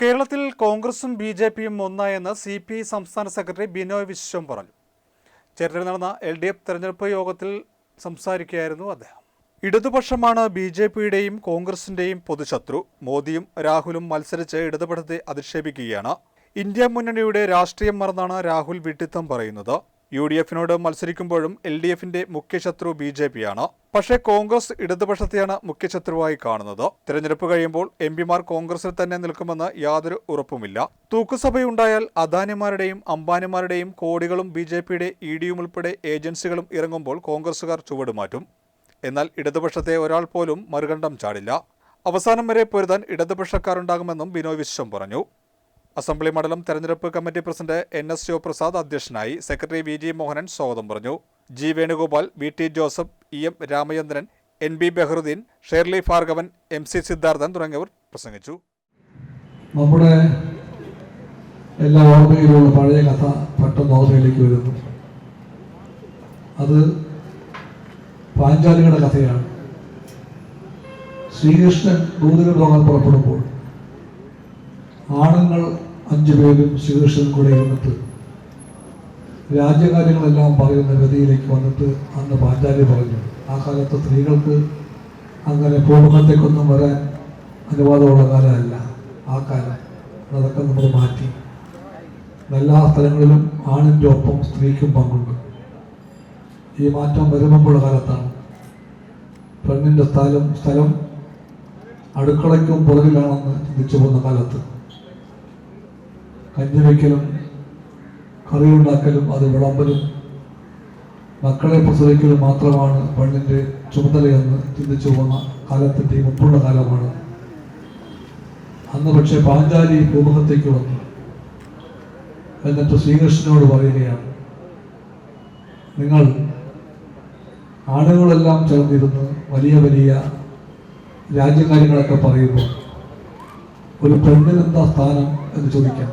കേരളത്തിൽ കോൺഗ്രസും B J പിയും ഒന്നായെന്ന് സി പി ഐ സംസ്ഥാന സെക്രട്ടറി ബിനോയ് വിശ്വം പറഞ്ഞു. ചേർത്തലയിൽ നടന്ന എൽ ഡി എഫ് തെരഞ്ഞെടുപ്പ് യോഗത്തിൽ സംസാരിക്കുകയായിരുന്നു അദ്ദേഹം. ഇടതുപക്ഷമാണ് ബി ജെ പിയുടെയും കോൺഗ്രസിന്റെയും പൊതുശത്രു. മോദിയും രാഹുലും മത്സരിച്ച് ഇടതുപക്ഷത്തെ അധിക്ഷേപിക്കുകയാണ്. ഇന്ത്യ മുന്നണിയുടെ രാഷ്ട്രീയം മറന്നാണ് രാഹുൽ വിട്ടിത്തം പറയുന്നത്. യു ഡി എഫിനോട് മത്സരിക്കുമ്പോഴും എൽ ഡി എഫിന്റെ മുഖ്യശത്രു ബി ജെ പിയാണ്. പക്ഷേ കോൺഗ്രസ് ഇടതുപക്ഷത്തെയാണ് മുഖ്യശത്രുവായി കാണുന്നത്. തിരഞ്ഞെടുപ്പ് കഴിയുമ്പോൾ എം പിമാർ കോൺഗ്രസിൽ തന്നെ നിൽക്കുമെന്ന് യാതൊരു ഉറപ്പുമില്ല. തൂക്കുസഭയുണ്ടായാൽ അദാനിമാരുടെയും അംബാനിമാരുടെയും കോടികളും ബി ജെ പിയുടെ ഇ ഡിയും ഉൾപ്പെടെ ഏജൻസികളും ഇറങ്ങുമ്പോൾ കോൺഗ്രസുകാർ ചുവടുമാറ്റും. എന്നാൽ ഇടതുപക്ഷത്തെ ഒരാൾ പോലും മറുകണ്ഠം ചാടില്ല. അവസാനം വരെ പൊരുതാൻ ഇടതുപക്ഷക്കാരുണ്ടാകുമെന്നും ബിനോയ് വിശ്വം പറഞ്ഞു. അസംബ്ലി മണ്ഡലം തെരഞ്ഞെടുപ്പ് committee president N S Sivaprasad അധ്യക്ഷനായി സെക്രട്ടറി വി ജി മോഹനൻ സ്വാഗതം പറഞ്ഞു. G Venugopal V T Joseph E M Ramachandran N B Bahruddeen Shirley Bhargavan M C Sidharthan തുടങ്ങിയവർ പ്രസംഗിച്ചു. നമ്മുടെ എല്ലാ ഓർമ്മയിലുള്ള പഴയ കഥ പെട്ടെന്ന് ഓർമ്മയിലേക്ക് വരുന്നു. അത് പാഞ്ചാലികളുടെ കഥയാണ്. ശ്രീകൃഷ്ണൻ ദൂതിന് പോകാൻ പുറപ്പെടുമ്പോൾ ആണുങ്ങൾ അഞ്ചു പേരും ശ്രീകൃഷ്ണൻ കൂടെ ഇരുന്നിട്ട് രാജ്യകാര്യങ്ങളെല്ലാം പറയുന്ന ഗതിയിലേക്ക് വന്നിട്ട് അന്ന് പാഞ്ചാലി പറഞ്ഞു. ആ കാലത്ത് സ്ത്രീകൾക്ക് അങ്ങനെ പൂമുഖത്തേക്കൊന്നും വരാൻ അനുവാദമുള്ള കാലമല്ല. ആ കാലം അതൊക്കെ നമ്മൾ മാറ്റി. എല്ലാ സ്ഥലങ്ങളിലും ആണിന്റെ ഒപ്പം സ്ത്രീക്കും പങ്കുണ്ട്. ഈ മാറ്റം വരുമ്പോഴുള്ള കാലത്താണ്. പെണ്ണിന്റെ സ്ഥലം സ്ഥലം അടുക്കളയ്ക്കും പുറകിലാണെന്ന് ചിന്തിച്ചു പോകുന്ന കാലത്ത്. കഞ്ഞി വയ്ക്കലും കറി ഉണ്ടാക്കലും അത് വിളമ്പലും മക്കളെ പ്രസവിക്കലും മാത്രമാണ് പെണ്ണിന്റെ ചുമതലയെന്ന് ചിന്തിച്ചു പോകുന്ന കാലത്തിന്റെ മുമ്പുള്ള കാലമാണ്. അന്ന് പക്ഷേ പാഞ്ചാലി ഭൂമുഖത്തേക്ക് വന്നു. എന്നിട്ട് ശ്രീകൃഷ്ണനോട് പറയുകയാണ് നിങ്ങൾ ആളുകളെല്ലാം ചേർന്നിരുന്ന് വലിയ വലിയ രാജ്യകാര്യങ്ങളൊക്കെ പറയുമ്പോൾ ഒരു പെണ്ണിനെന്താ സ്ഥാനം എന്ന് ചോദിക്കാം.